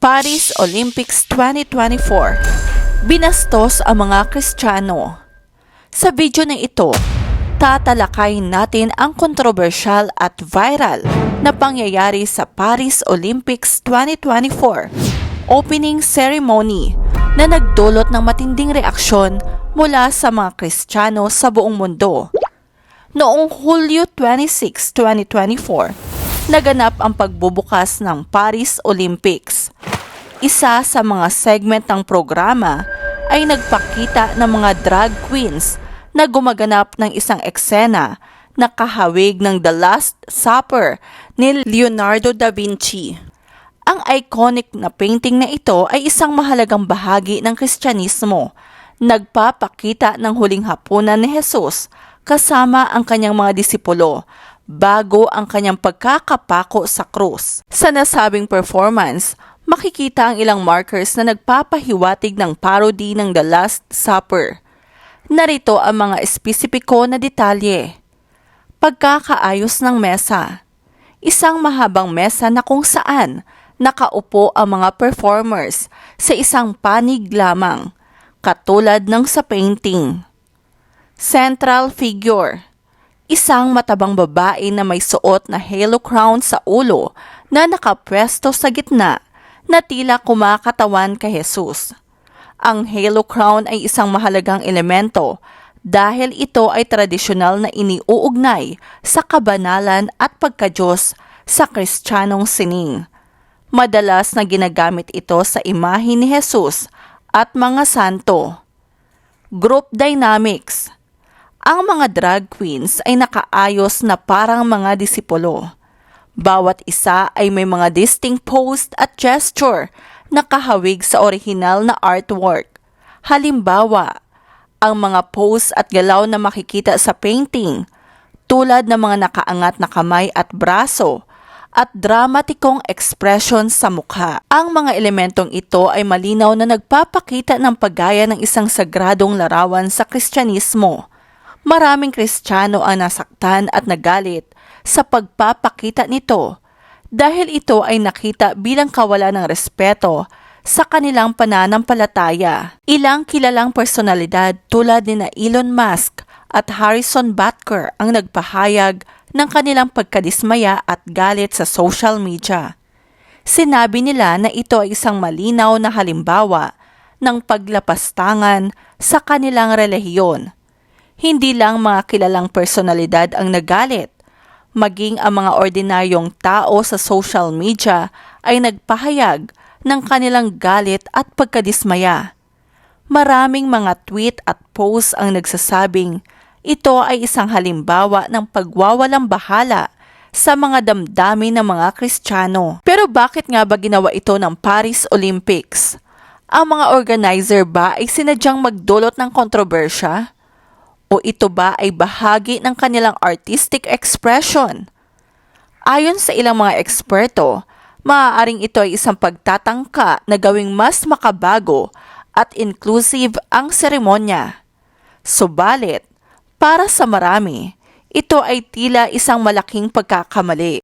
Paris Olympics 2024 Binastos ang mga Kristiyano. Sa video na ito, tatalakayin natin ang kontrobersyal at viral na pangyayari sa Paris Olympics 2024 opening ceremony na nagdulot ng matinding reaksyon mula sa mga Kristiyano sa buong mundo. Noong Hulyo 26, 2024, naganap ang pagbubukas ng Paris Olympics. Isa sa mga segment ng programa ay nagpakita ng mga drag queens na gumaganap ng isang eksena na kahawig ng The Last Supper ni Leonardo da Vinci. Ang iconic na painting na ito ay isang mahalagang bahagi ng Kristyanismo. Nagpapakita ng huling hapunan ni Jesus kasama ang kanyang mga disipulo bago ang kanyang pagkakapako sa krus. Sa nasabing performance, makikita ang ilang markers na nagpapahiwatig ng parody ng The Last Supper. Narito ang mga espesipiko na detalye. Pagkakaayos ng mesa. Isang mahabang mesa na kung saan nakaupo ang mga performers sa isang panig lamang, katulad ng sa painting. Central figure. Isang matabang babae na may suot na halo crown sa ulo na nakapwesto sa gitna na tila kumakatawan kay Jesus. Ang halo crown ay isang mahalagang elemento dahil ito ay tradisyonal na iniuugnay sa kabanalan at pagkadyos sa kristyanong sining. Madalas na ginagamit ito sa imahe ni Jesus at mga santo. Group Dynamics Ang mga drag queens ay nakaayos na parang mga disipulo. Bawat isa ay may mga distinct pose at gesture na kahawig sa orihinal na artwork. Halimbawa, ang mga pose at galaw na makikita sa painting, tulad ng mga nakaangat na kamay at braso, at dramatikong ekspresyon sa mukha. Ang mga elementong ito ay malinaw na nagpapakita ng paggaya ng isang sagradong larawan sa Kristyanismo. Maraming Kristiyano ang nasaktan at nagalit sa pagpapakita nito dahil ito ay nakita bilang kawalan ng respeto sa kanilang pananampalataya. Ilang kilalang personalidad tulad ni na Elon Musk at Harrison Butker ang nagpahayag ng kanilang pagkadismaya at galit sa social media. Sinabi nila na ito ay isang malinaw na halimbawa ng paglapastangan sa kanilang relihiyon. Hindi lang mga kilalang personalidad ang nagalit, maging ang mga ordinaryong tao sa social media ay nagpahayag ng kanilang galit at pagkadismaya. Maraming mga tweet at post ang nagsasabing ito ay isang halimbawa ng pagwawalang bahala sa mga damdamin ng mga Kristiyano. Pero bakit nga ba ginawa ito ng Paris Olympics? Ang mga organizer ba ay sinadyang magdulot ng kontrobersya? O ito ba ay bahagi ng kanilang artistic expression? Ayon sa ilang mga eksperto, maaaring ito ay isang pagtatangka na gawing mas makabago at inclusive ang seremonya. Subalit, para sa marami, ito ay tila isang malaking pagkakamali.